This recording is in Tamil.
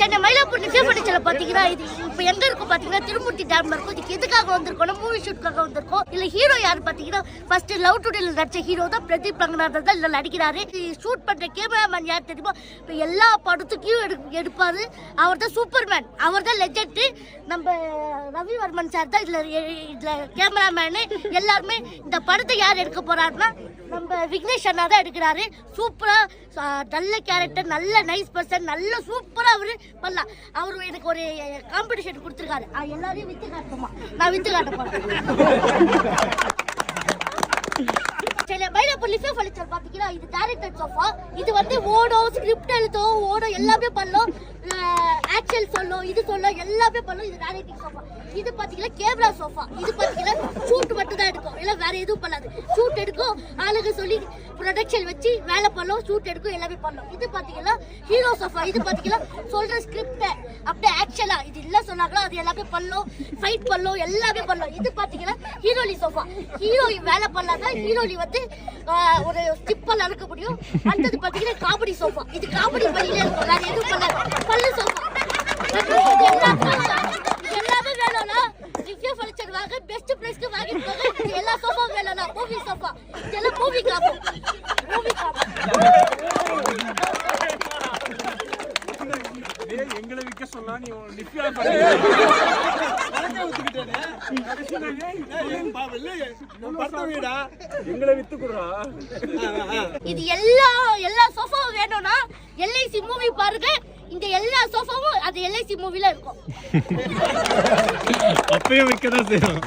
சென்னை மயிலாப்பூர் நிச்சய பணிச்சல பாத்தீங்கன்னா இது இப்ப எங்க இருக்கும் பாத்தீங்கன்னா திருமூர்த்தி டேம்ல இருக்கும் இதுக்கு எதுக்காக வந்திருக்கோம்? மூவி ஷூட்காக வந்திருக்கோம். இல்ல ஹீரோ யாரு பாத்தீங்கன்னா ஃபர்ஸ்ட் லவ் டுடேல நடிச்ச ஹீரோ தான் பிரதீப் ரங்கநாதன் தான் இதுல நடிக்கிறாரு. ஷூட் பண்ற கேமராமேன் யார் தெரியுமா? இப்ப எல்லா படத்துக்கும் எடு எடுப்பாரு. அவர் தான் சூப்பர்மேன் அவர் தான் லெஜெண்ட் நம்ம ரவிவர்மன் சார் தான் இதுல இதில் கேமராமேனு எல்லாருமே இந்த படத்தை யார் எடுக்க போறாருன்னா நம்ம விக்னேஷ் அண்ணா தான் எடுக்கிறாரு. சூப்பரா நல்ல கேரக்டர் நல்ல நைஸ் பர்சன் நல்ல சூப்பரா அவரு பண்ணலாம். அவரு எனக்கு ஒரு காம்படிஷன் கொடுத்துருக்காரு. அது எல்லாரையும் வித்து காட்டுமா? நான் வித்து காட்ட போறேன். சில மயிலாப்பூர் லிஃபே ஃபர்னிச்சர் பாத்தீங்கன்னா இது டேரக்டர் சோஃபா இது வந்து ஓடும் ஸ்கிரிப்ட் எழுதும் ஓடும் எல்லாமே பண்ணும். ஆக்ஷன் சொல்லும் இது சொல்லும் எல்லாமே பண்ணும். இது டேரக்டிங் சோஃபா இது பாத்தீங்கன்னா கேமரா சோஃபா இது பாத்தீங்கன்னா ஷூட் மட்டும் தான் எடுக்கும். இல்லை வேற எதுவும் பண்ணாது. ஷூட் எடுக்கும் ஆளுங்க சொல்லி ப்ரொடக்ஷன் வச்சு வேலை பண்ணும் ஷூட் எடுக்கும் எல்லாமே பண்ணும் இது பார்த்தீங்கன்னா ஹீரோ சோஃபா இது பார்த்தீங்கன்னா சொல்ற ஸ்கிரிப்டை அப்படியே ஆக்சுவலாக இது இல்லை சொன்னாங்களோ அது எல்லாமே பண்ணும் ஃபைட் பண்ணும் எல்லாமே பண்ணும் இது பார்த்தீங்கன்னா ஹீரோலி சோஃபா ஹீரோலி வேலை பண்ணாதான் ஹீரோலி வந்து ஒரு ஸ்டிப்பல் அனுக்க முடியும். அடுத்தது பார்த்தீங்கன்னா காமெடி சோஃபா இது காமெடி பண்ணிலே இருக்கும். வேற எதுவும் பண்ணாது. பல்லு சோஃபா எல்லாமே வேணும்னா ரிவ்யூ ஃபர்னிச்சர் வாங்க பெஸ்ட் பிரைஸ்க்கு வாங்கிட்டு போங்க இது எல்லா சோஃபா வேணும்னா மூவி சோஃபா இதெல்லாம் மூவி காப்போம் மூவி காப்போம் எங்களை விற்க சொன்னா நீ லிஃப்டியா எங்களை வித்து குடுறா இது எல்லா எல்லா சோஃபாவும் வேணும்னா எல்ஐசி மூவி பாருங்க இந்த எல்லா சோஃபாவும் அது எல்ஐசி மூவில இருக்கும் அப்பயும் விற்க தான் செய்யும்